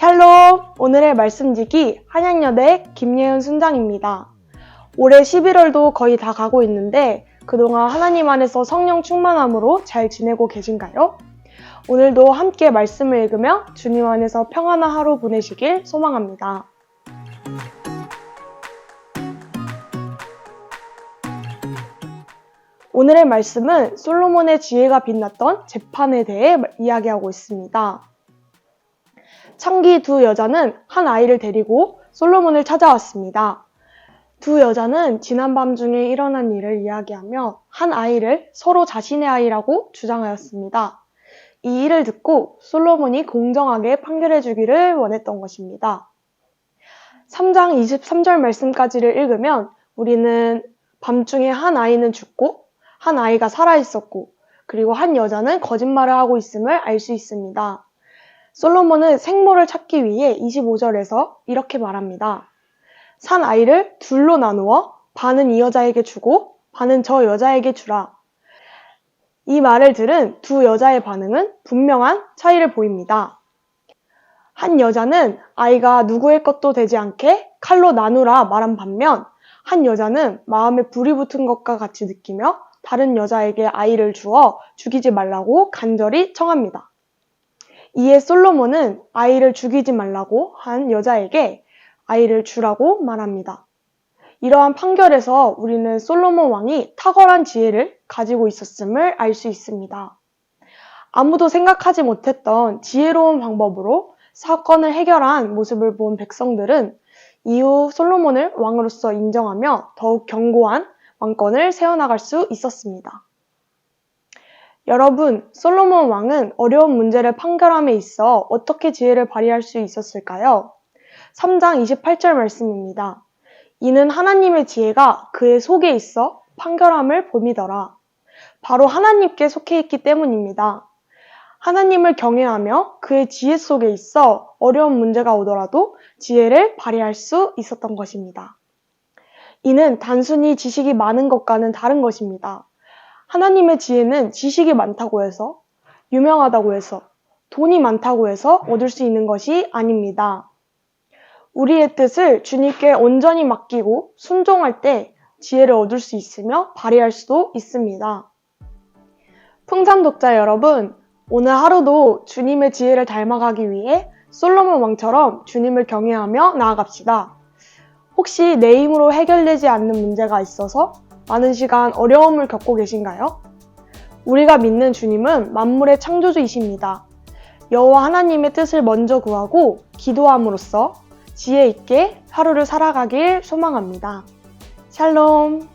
샬롬! 오늘의 말씀지기 한양여대 김예은 순장입니다. 올해 11월도 거의 다 가고 있는데 그동안 하나님 안에서 성령 충만함으로 잘 지내고 계신가요? 오늘도 함께 말씀을 읽으며 주님 안에서 평안한 하루 보내시길 소망합니다. 오늘의 말씀은 솔로몬의 지혜가 빛났던 재판에 대해 이야기하고 있습니다. 창기 두 여자는 한 아이를 데리고 솔로몬을 찾아왔습니다. 두 여자는 지난 밤 중에 일어난 일을 이야기하며 한 아이를 서로 자신의 아이라고 주장하였습니다. 이 일을 듣고 솔로몬이 공정하게 판결해 주기를 원했던 것입니다. 3장 23절 말씀까지를 읽으면 우리는 밤중에 한 아이는 죽고 한 아이가 살아 있었고 그리고 한 여자는 거짓말을 하고 있음을 알 수 있습니다. 솔로몬은 생모를 찾기 위해 25절에서 이렇게 말합니다. 산 아이를 둘로 나누어 반은 이 여자에게 주고 반은 저 여자에게 주라. 이 말을 들은 두 여자의 반응은 분명한 차이를 보입니다. 한 여자는 아이가 누구의 것도 되지 않게 칼로 나누라 말한 반면 한 여자는 마음에 불이 붙은 것과 같이 느끼며 다른 여자에게 아이를 주어 죽이지 말라고 간절히 청합니다. 이에 솔로몬은 아이를 죽이지 말라고 한 여자에게 아이를 주라고 말합니다. 이러한 판결에서 우리는 솔로몬 왕이 탁월한 지혜를 가지고 있었음을 알 수 있습니다. 아무도 생각하지 못했던 지혜로운 방법으로 사건을 해결한 모습을 본 백성들은 이후 솔로몬을 왕으로서 인정하며 더욱 견고한 왕권을 세워나갈 수 있었습니다. 여러분, 솔로몬 왕은 어려운 문제를 판결함에 있어 어떻게 지혜를 발휘할 수 있었을까요? 3장 28절 말씀입니다. 이는 하나님의 지혜가 그의 속에 있어 판결함을 봄이더라. 바로 하나님께 속해 있기 때문입니다. 하나님을 경외하며 그의 지혜 속에 있어 어려운 문제가 오더라도 지혜를 발휘할 수 있었던 것입니다. 이는 단순히 지식이 많은 것과는 다른 것입니다. 하나님의 지혜는 지식이 많다고 해서, 유명하다고 해서, 돈이 많다고 해서 얻을 수 있는 것이 아닙니다. 우리의 뜻을 주님께 온전히 맡기고 순종할 때 지혜를 얻을 수 있으며 발휘할 수도 있습니다. 풍산 독자 여러분, 오늘 하루도 주님의 지혜를 닮아가기 위해 솔로몬 왕처럼 주님을 경외하며 나아갑시다. 혹시 내 힘으로 해결되지 않는 문제가 있어서 많은 시간 어려움을 겪고 계신가요? 우리가 믿는 주님은 만물의 창조주이십니다. 여호와 하나님의 뜻을 먼저 구하고 기도함으로써 지혜 있게 하루를 살아가길 소망합니다. 샬롬.